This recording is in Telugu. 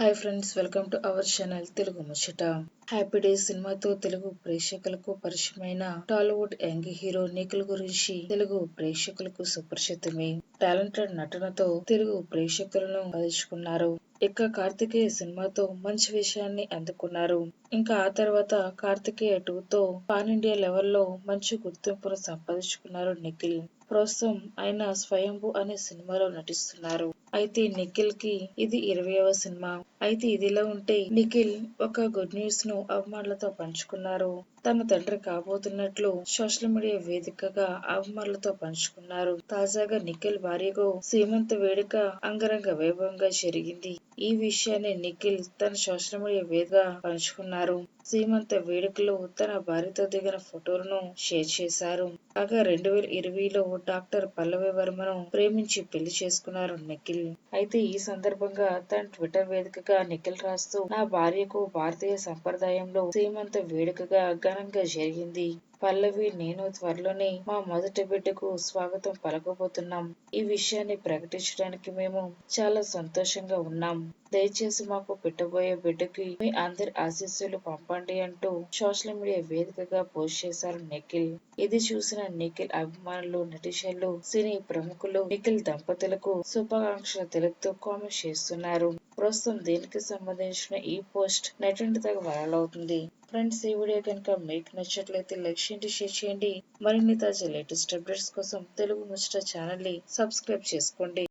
Hi friends welcome to our channel Telugu ముచ్చట హ్యాపీ డేస్ సినిమాతో తెలుగు ప్రేక్షకులకు పరిచయమైన టాలీవుడ్ యంగ్ హీరో నిఖిల్ గురించి తెలుగు ప్రేక్షకులకు సుపరిచితమే. టాలెంటెడ్ నటనతో తెలుగు ప్రేక్షకులను కలుచుకున్నారు ఇక కార్తికేయ సినిమాతో మంచి విషయాన్ని అందుకున్నారు. ఇంకా ఆ తర్వాత కార్తికేయ టూ తో పాన్ ఇండియా లెవెల్లో మంచి గుర్తింపును సంపాదించుకున్నారు నిఖిల్. ప్రస్తుతం ఆయన స్వయంభు అనే సినిమాలో నటిస్తున్నారు. అయితే నిఖిల్కి ఇది ఇరవైవ సినిమా. అయితే ఇదిలా ఉంటే నిఖిల్ ఒక గుడ్ న్యూస్ను అభిమానులతో పంచుకున్నారు. తన తండ్రి కాబోతున్నట్లు సోషల్ మీడియా వేదికగా అభిమానులతో పంచుకున్నారు. తాజాగా నిఖిల్ భార్యకు సీమంత వేడుక అంగరంగ వైభవంగా జరిగింది. ఈ విషయాన్ని నిఖిల్ తన సోషల్ మీడియా వేదికగా పంచుకున్నారు. సీమంత వేడుకలో తన భార్యతో దిగిన ఫోటోలను షేర్ చేశారు. కాగా రెండు వేల ఇరవైలో డాక్టర్ పల్లవి వర్మను ప్రేమించి పెళ్ళి చేసుకున్నారు నిఖిల్. అయితే ఈ సందర్భంగా తన ట్విట్టర్ వేదికగా నిఖిల్ రాస్తూ నా భార్యకు భారతీయ సంప్రదాయంలో సీమంత వేడుకగా ఘనంగా జరిగింది. పల్లవి నేను త్వరలోనే మా మొదటి బిడ్డకు స్వాగతం పలకబోతున్నాం. ఈ విషయాన్ని ప్రకటించడానికి మేము చాలా సంతోషంగా ఉన్నాం. దయచేసి మాకు పెట్టబోయే బిడ్డకి మీ అందరి ఆశీస్సులు పంపండి అంటూ సోషల్ మీడియా వేదికగా పోస్ట్ చేశారు నిఖిల్. ఇది చూసిన నిఖిల్ అభిమానులు నటిషన్లు సినీ ప్రముఖులు నిఖిల్ దంపతులకు శుభాకాంక్షలు తెలుపుతూ కామెంట్ చేస్తున్నారు. ప్రస్తుతం దీనికి సంబంధించిన ఈ పోస్ట్ నెట్టింటి తగ్గ వైరల్ అవుతుంది. ఫ్రెండ్స్ ఈ వీడియో కనుక మీకు నచ్చట్లయితే లైక్ చేయండి షేర్ చేయండి. మరిన్ని తాజా లేటెస్ట్ అప్డేట్స్ కోసం తెలుగు ముచ్చట ఛానల్ని సబ్స్క్రైబ్ చేసుకోండి.